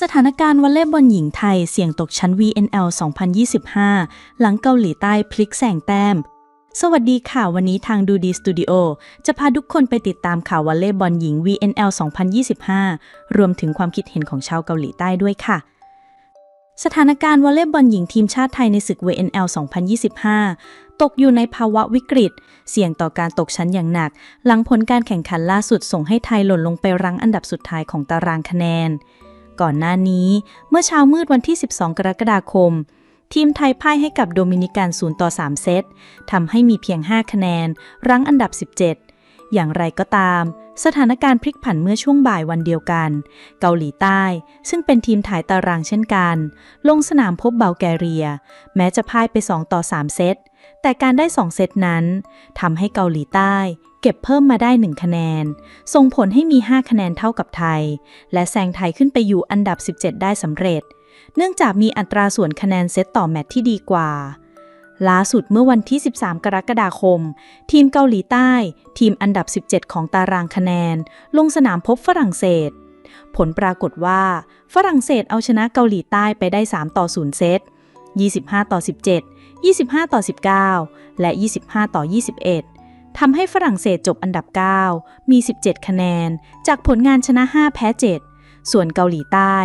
สถานการณ์วอลเลย์บอลหญิงไทยเสี่ยงตกชั้น VNL 2025 หลังเกาหลีใต้พลิกแซงแต้ม สวัสดีค่ะ วันนี้ทางดูดีสตูดิโอจะพาทุกคนไปติดตามข่าววอลเลย์บอลหญิง VNL 2025 รวมถึงความคิดเห็นของชาวเกาหลีใต้ด้วยค่ะ สถานการณ์วอลเลย์บอลหญิงทีมชาติไทยในศึก VNL 2025 ตกอยู่ในภาวะวิกฤต เสี่ยงต่อการตกชั้นอย่างหนัก หลังผลการแข่งขันล่าสุดส่งให้ไทยหล่นลงไปรั้งอันดับสุดท้ายของตารางคะแนน ก่อนหน้านี้เมื่อเช้ามืดวันที่ 12 กรกฎาคม ทีมไทยพ่ายให้กับโดมินิกัน 0 ต่อ 3 เซตทำให้มีเพียง 5 คะแนน รั้งอันดับ 17 อย่างไรก็ตาม สถานการณ์พลิกผันเมื่อช่วงบ่ายวันเดียวกัน เกาหลีใต้ ซึ่งเป็นทีมถ่ายตารางเช่นกัน ลงสนามพบเบลแกเรีย แม้จะพ่ายไป 2 ต่อ 3 เซต แต่การได้ 2 เซตนั้นทำให้เกาหลีใต้ เก็บเพิ่มมาได้ 1 คะแนน ส่งผลให้มี 5 คะแนนเท่ากับไทย และแซงไทยขึ้นไปอยู่อันดับ 17 ได้สำเร็จ เนื่องจากมีอัตราส่วนคะแนนเซตต่อแมตช์ที่ดีกว่าล่าสุดเมื่อวันที่ 13 กรกฎาคม ทีมเกาหลีใต้ ทีมอันดับ 17 ของตารางคะแนน ลงสนามพบฝรั่งเศส ผลปรากฏว่า ฝรั่งเศสเอาชนะเกาหลีใต้ไปได้ 3 ต่อ 0 เซต 25 ต่อ 17 25 ต่อ 19 และ 25 ต่อ 21 ทำให้ฝรั่งเศสจบอันดับ 9 มี 17 คะแนน จากผลงานชนะ 5 แพ้ 7 ส่วนเกาหลีใต้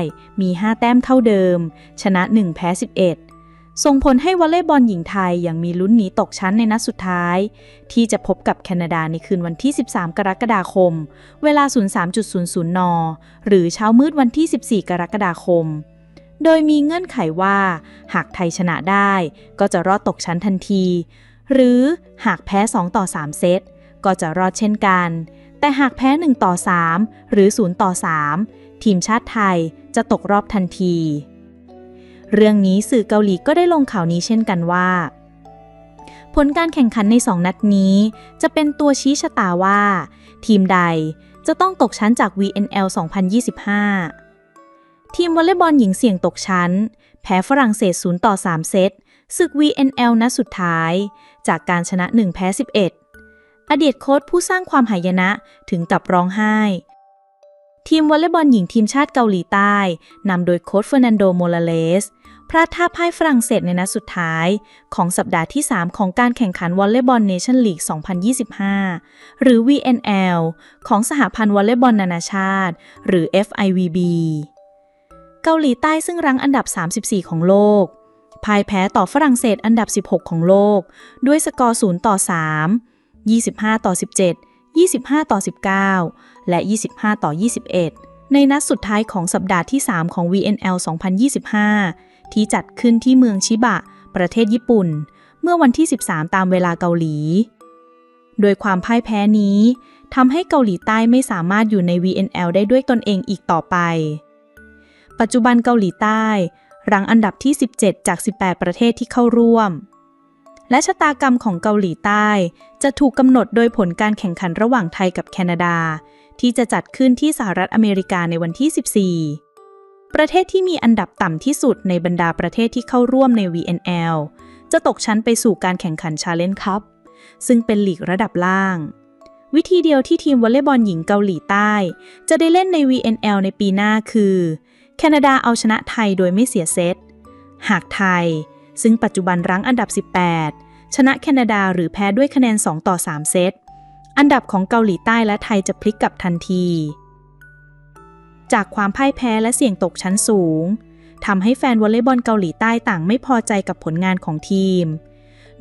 มี 5 แต้มเท่าเดิม ชนะ 1 แพ้ 11 ส่งผลให้วอลเลย์บอลหญิงไทยยังมีลุ้นหนีตกชั้นในนัดสุดท้าย ที่จะพบกับแคนาดาในคืนวันที่ 13 กรกฎาคม เวลา 03.00 น หรือเช้ามืดวันที่ 14 กรกฎาคม โดยมีเงื่อนไขว่า หากไทยชนะได้ก็จะรอดตกชั้นทันที หรือหากแพ้ 2 ต่อ 3 เซต ก็จะรอดเช่นกัน แต่หากแพ้ 1 ต่อ 3 หรือ 0 ต่อ 3 ทีมชาติไทยจะตกรอบทันที เรื่องนี้สื่อเกาหลีก็ได้ลงข่าวนี้เช่นกันว่า ผลการแข่งขันใน 2 นัดนี้ จะเป็นตัวชี้ชะตาว่า ทีมใดจะต้องตกชั้นจาก VNL 2025 ทีมวอลเลย์บอลหญิงเสี่ยงตกชั้น แพ้ฝรั่งเศส 0 ต่อ 3 เซตศึก VNL นัดสุดท้าย จากการชนะ 1 แพ้ 11 อดีตโค้ชผู้สร้างความหายนะถึงกับร้องไห้ ทีมวอลเลย์บอลหญิงทีมชาติเกาหลีใต้นำโดยโค้ชเฟอร์นันโดโมลาเลสพลาดท่าพ่ายฝรั่งเศสในนัดสุดท้าย ของสัปดาห์ที่ 3 ของการแข่งขันวอลเลย์บอลเนชั่นลีก 2025 หรือ VNL ของสหพันธ์วอลเลย์บอลนานาชาติ หรือ FIVB เกาหลีใต้ซึ่งรั้งอันดับ 34 ของโลกพ่ายแพ้ต่อฝรั่งเศสอันดับ 16 ของโลก ด้วยสกอร์ 0 ต่อ 3 25 ต่อ 17 25 ต่อ 19 และ 25 ต่อ 21 ในนัดสุดท้ายของสัปดาห์ที่ 3 ของ VNL 2025 ที่จัดขึ้นที่เมืองชิบะ ประเทศญี่ปุ่น เมื่อวันที่ 13 ตามเวลาเกาหลี โดยความพ่ายแพ้นี้ทำให้เกาหลีใต้ไม่สามารถอยู่ใน VNL ได้ด้วยตนเองอีกต่อไป ปัจจุบันเกาหลีใต้ รังอันดับที่ 17 จาก 18 ประเทศที่เข้าร่วม และชะตากรรมของเกาหลีใต้ จะถูกกำหนดโดยผลการแข่งขันระหว่างไทยกับแคนาดา ที่จะจัดขึ้นที่สหรัฐอเมริกาในวันที่ 14 ประเทศที่มีอันดับต่ำที่สุดในบรรดาประเทศที่เข้าร่วมใน VNL จะตกชั้นไปสู่การแข่งขัน Challenge Cup ซึ่งเป็นลีกระดับล่าง วิธีเดียวที่ทีมวอลเลย์บอลหญิงเกาหลีใต้ จะได้เล่นใน VNL ในปีหน้าคือ แคนาดาเอาชนะไทยโดยไม่เสียเซต หากไทย ซึ่งปัจจุบันรั้งอันดับ 18 ชนะแคนาดาหรือแพ้ด้วยคะแนน 2 ต่อ 3 เซต อันดับของเกาหลีใต้และไทยจะพลิกกลับทันที จากความพ่ายแพ้และเสี่ยงตกชั้นสูงทำให้แฟนวอลเลย์บอลเกาหลีใต้ต่างไม่พอใจกับผลงานของทีม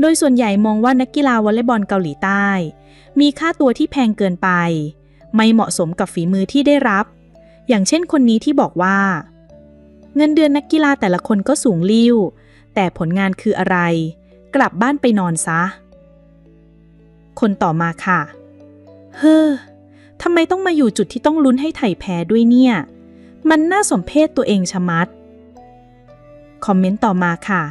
โดยส่วนใหญ่มองว่านักกีฬาวอลเลย์บอลเกาหลีใต้ มีค่าตัวที่แพงเกินไป ไม่เหมาะสมกับฝีมือที่ได้รับ อย่างเช่นคนนี้ที่บอกว่า เงินเดือนนักกีฬาแต่ละคนก็สูงลิ่ว แต่ผลงานคืออะไร กลับบ้านไปนอนซะ คนต่อมาค่ะ เฮ้อทำไมต้องมาอยู่จุดที่ต้องลุ้นให้ไทยแพ้ด้วยเนี่ย มันน่าสมเพชตัวเองชะมัด คอมเมนต์ต่อมาค่ะ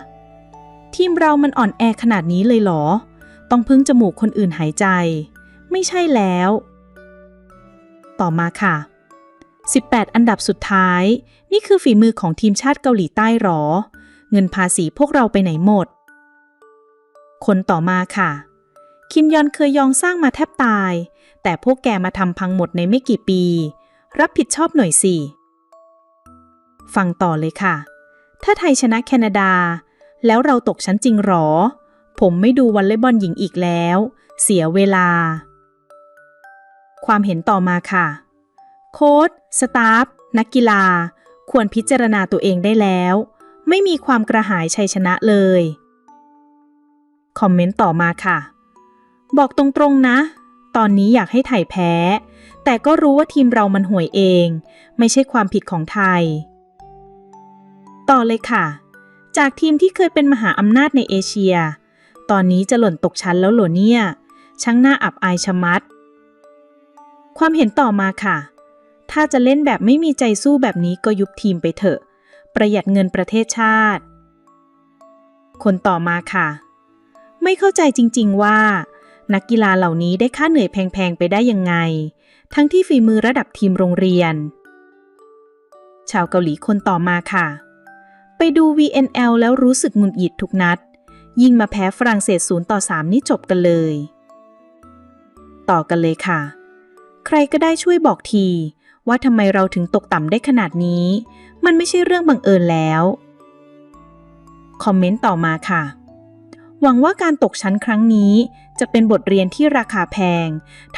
ทีมเรามันอ่อนแอขนาดนี้เลยเหรอ ต้องพึ่งจมูกคนอื่นหายใจ ไม่ใช่แล้ว ต่อมาค่ะ 18 อันดับสุดท้าย นี่คือฝีมือของทีมชาติเกาหลีใต้หรอ เงินภาษีพวกเราไปไหนหมด คนต่อมาค่ะ คิมยอนเคยยองสร้างมาแทบตาย แต่พวกแกมาทำพังหมดในไม่กี่ปี รับผิดชอบหน่อยสิ ฟังต่อเลยค่ะ ถ้าไทยชนะแคนาดา แล้วเราตกชั้นจริงหรอ ผมไม่ดูวอลเลย์บอลหญิงอีกแล้ว เสียเวลา ความเห็นต่อมาค่ะ โค้ชสตาฟ นักกีฬา ควรพิจารณาตัวเองได้แล้ว ไม่มีความกระหายชัยชนะเลย คอมเมนต์ต่อมาค่ะ บอกตรงๆนะ ตอนนี้อยากให้ไทยแพ้ แต่ก็รู้ว่าทีมเรามันห่วยเอง ไม่ใช่ความผิดของไทย ต่อเลยค่ะ จากทีมที่เคยเป็นมหาอำนาจในเอเชีย ตอนนี้จะหล่นตกชั้นแล้วเหรอเนี่ย ช่างน่าอับอายชะมัดความเห็นต่อมาค่ะ ถ้าจะเล่นแบบไม่มีใจสู้แบบนี้ก็ยุบทีมไปเถอะ ประหยัดเงินประเทศชาติ คนต่อมาค่ะ ไม่เข้าใจจริง ๆ ว่า นักกีฬาเหล่านี้ได้ค่าเหนื่อยแพง ๆ ไปได้ยังไง ทั้งที่ฝีมือระดับทีมโรงเรียน ชาวเกาหลีคนต่อมาค่ะ ไปดู VNL แล้วรู้สึกหงุดหงิดทุกนัด ยิ่งมาแพ้ฝรั่งเศส0ต่อ3นี่จบกันเลย ต่อกันเลยค่ะ ใครก็ได้ช่วยบอกที ว่าทำไมเราถึงตกต่ำได้ขนาดนี้ มันไม่ใช่เรื่องบังเอิญแล้ว คอมเมนต์ต่อมาค่ะ หวังว่าการตกชั้นครั้งนี้ จะเป็นบทเรียนที่ราคาแพง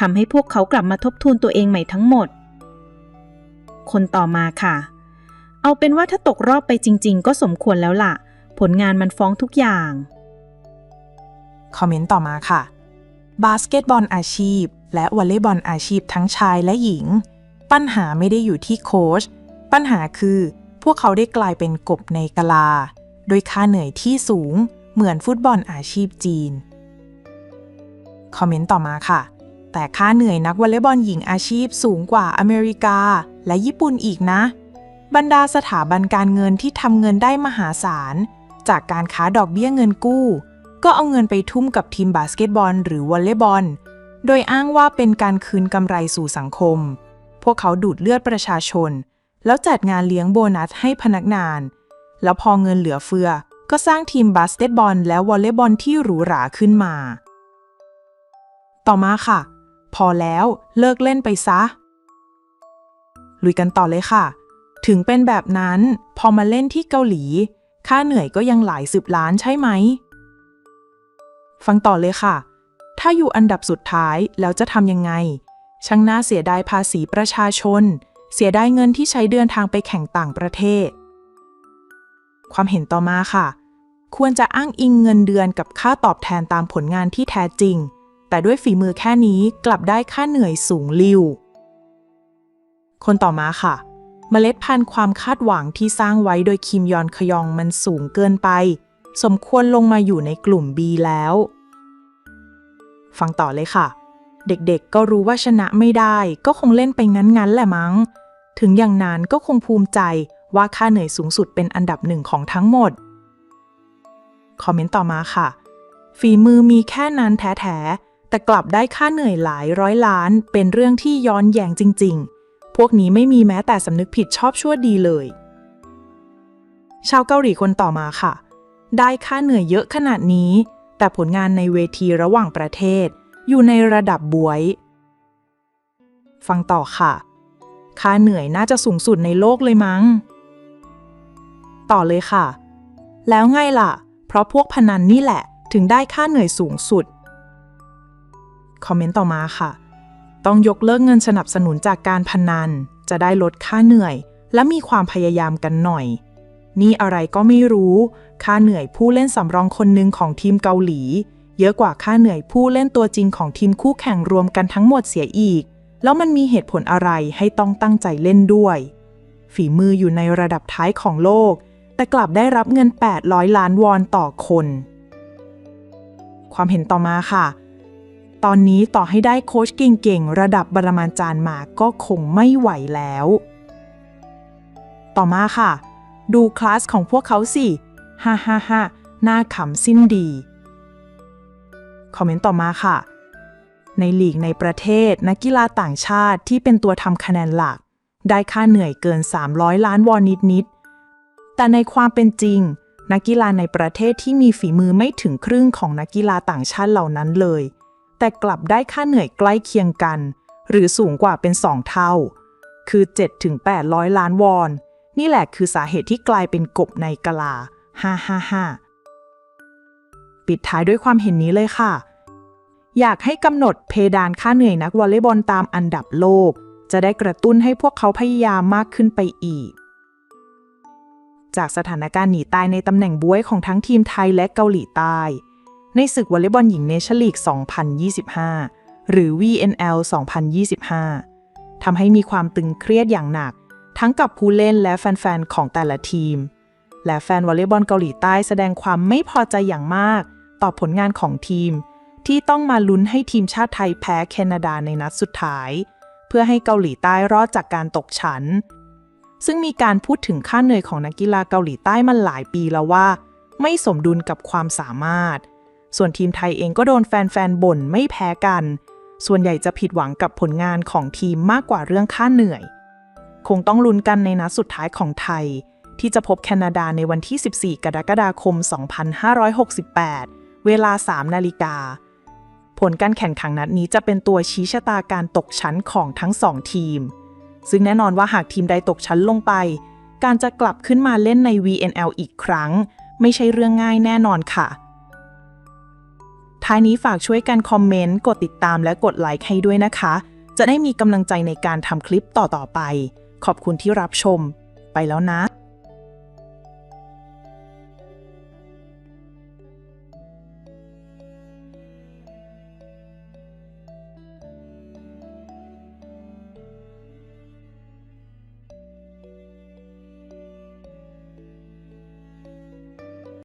ทำให้พวกเขากลับมาทบทวนตัวเองใหม่ทั้งหมด คนต่อมาค่ะ เอาเป็นว่าถ้าตกรอบไปจริง ๆ ก็สมควรแล้วล่ะ ผลงานมันฟ้องทุกอย่าง คอมเมนต์ต่อมาค่ะ บาสเกตบอลอาชีพ และวอลเลย์บอลอาชีพทั้งชายและหญิง ปัญหาไม่ได้อยู่ที่โค้ชปัญหาคือพวกเขาได้กลายเป็นกบในกะลา โดยค่าเหนื่อยที่สูงเหมือนฟุตบอลอาชีพจีน คอมเมนต์ต่อมาค่ะ แต่ค่าเหนื่อยนักวอลเลย์บอลหญิงอาชีพสูงกว่าอเมริกาและญี่ปุ่นอีกนะ บรรดาสถาบันการเงินที่ทำเงินได้มหาศาล จากการค้าดอกเบี้ยเงินกู้ ก็เอาเงินไปทุ่มกับทีมบาสเกตบอล หรือวอลเลย์บอล โดยอ้างว่าเป็นการคืนกำไรสู่สังคม วกเขาดูดเลือดประชาชน แล้วจัดงานเลี้ยงโบนัสให้พนักงาน แล้วพอเงินเหลือเฟือ ก็สร้างทีมบาสเกตบอล และวอลเลย์บอลที่หรูหราขึ้นมา ต่อมาค่ะ พอแล้วเลิกเล่นไปซะ ลุยกันต่อเลยค่ะ ถึงเป็นแบบนั้นพอมาเล่นที่เกาหลี ค่าเหนื่อยก็ยังหลายสิบล้านใช่ไหม ฟังต่อเลยค่ะ ถ้าอยู่อันดับสุดท้ายแล้วจะทำยังไง ช่างน่าเสียดายภาษีประชาชน เสียดายเงินที่ใช้เดินทางไปแข่งต่างประเทศ ความเห็นต่อมาค่ะ ควรจะอ้างอิงเงินเดือนกับค่าตอบแทนตามผลงานที่แท้จริง แต่ด้วยฝีมือแค่นี้กลับได้ค่าเหนื่อยสูงลิ่วคนต่อมาค่ะ เมล็ดพันธุ์ความคาดหวังที่สร้างไว้โดยคิมยอนคยองมันสูงเกินไป สมควรลงมาอยู่ในกลุ่ม B แล้ว ฟังต่อเลยค่ะ เด็กๆ ก็รู้ว่าชนะไม่ได้ ก็คงเล่นไปงั้นๆ แหละมั้ง ถึงอย่างนั้นก็คงภูมิใจว่าค่าเหนื่อยสูงสุดเป็นอันดับหนึ่งของทั้งหมด คอมเมนต์ต่อมาค่ะ ฝีมือมีแค่นั้นแท้ๆ แต่กลับได้ค่าเหนื่อยหลายร้อยล้าน เป็นเรื่องที่ย้อนแยงจริง ๆ พวกนี้ไม่มีแม้แต่สำนึกผิดชอบชั่วดีเลย ชาวเกาหลีคนต่อมาค่ะ ได้ค่าเหนื่อยเยอะขนาดนี้ แต่ผลงานในเวทีระหว่างประเทศ อยู่ในระดับบวย ฟังต่อค่ะ ค่าเหนื่อยน่าจะสูงสุดในโลกเลยมั้ง ต่อเลยค่ะ แล้วไงล่ะ เพราะพวกพนันนี่แหละถึงได้ค่าเหนื่อยสูงสุด คอมเมนต์ต่อมาค่ะ ต้องยกเลิกเงินสนับสนุนจากการพนัน จะได้ลดค่าเหนื่อย และมีความพยายามกันหน่อย นี่อะไรก็ไม่รู้ ค่าเหนื่อยผู้เล่นสำรองคนหนึ่งของทีมเกาหลี เยอะกว่าค่าเหนื่อยผู้เล่นตัวจริงของทีมคู่แข่งรวมกันทั้งหมดเสียอีก แล้วมันมีเหตุผลอะไรให้ต้องตั้งใจเล่นด้วย ฝีมืออยู่ในระดับท้ายของโลก แต่กลับได้รับเงิน 800 ล้านวอนต่อคน ความเห็นต่อมาค่ะ ตอนนี้ต่อให้ได้โค้ชเก่งๆ ระดับบรมาจารย์มาก็คงไม่ไหวแล้ว ต่อมาค่ะ ดูคลาสของพวกเขาสิ ฮ่าฮ่าฮ่าน่าขำสิ้นดี คอมเมนต์ต่อมาค่ะ ในลีกในประเทศ นักกีฬาต่างชาติที่เป็นตัวทำคะแนนหลัก ได้ค่าเหนื่อยเกิน 300 ล้านวอนนิดๆแต่ในความเป็นจริง นักกีฬาในประเทศที่มีฝีมือไม่ถึงครึ่งของนักกีฬาต่างชาติเหล่านั้นเลย แต่กลับได้ค่าเหนื่อยใกล้เคียงกัน หรือสูงกว่าเป็น2เท่า คือ 7-800 ล้านวอน นี่แหละคือสาเหตุที่กลายเป็นกบในกะลา555 ปิดท้ายด้วยความเห็นนี้เลยค่ะ อยากให้กำหนดเพดานค่าเหนื่อยนักวอลเลย์บอลตามอันดับโลก จะได้กระตุ้นให้พวกเขาพยายามมากขึ้นไปอีก จากสถานการณ์หนีตายในตำแหน่งบวยของทั้งทีมไทยและเกาหลีใต้ ในศึกวอลเลย์บอลหญิงเนชั่นลีก 2025 หรือ VNL 2025 ทำให้มีความตึงเครียดอย่างหนัก ทั้งกับผู้เล่นและแฟนๆ ของแต่ละทีมและแฟนวอลเลย์บอลเกาหลีใต้แสดงความไม่พอใจอย่างมาก ต่อผลงานของทีม ที่ต้องมาลุ้นให้ทีมชาติไทยแพ้แคนาดาในนัดสุดท้าย เพื่อให้เกาหลีใต้รอดจากการตกชั้น ซึ่งมีการพูดถึงค่าเหนื่อยของนักกีฬาเกาหลีใต้มาหลายปีแล้วว่า ไม่สมดุลกับความสามารถ ส่วนทีมไทยเองก็โดนแฟนๆบ่นไม่แพ้กัน ส่วนใหญ่จะผิดหวังกับผลงานของทีมมากกว่าเรื่องค่าเหนื่อย คงต้องลุ้นกันในนัดสุดท้ายของไทยที่จะพบแคนาดาในวันที่ 14 กรกฎาคม 2568 เวลา 3 นาฬิกา ผลการแข่งขันนัดนี้จะเป็นตัวชี้ชะตาการตกชั้นของทั้งสองทีม ซึ่งแน่นอนว่าหากทีมใดตกชั้นลงไป การจะกลับขึ้นมาเล่นใน VNL อีกครั้ง ไม่ใช่เรื่องง่ายแน่นอนค่ะ ท้ายนี้ฝากช่วยกันคอมเมนต์ กดติดตามและกดไลค์ให้ด้วยนะคะ จะได้มีกำลังใจในการทำคลิปต่อๆไป ขอบคุณที่รับชม ไปแล้วนะ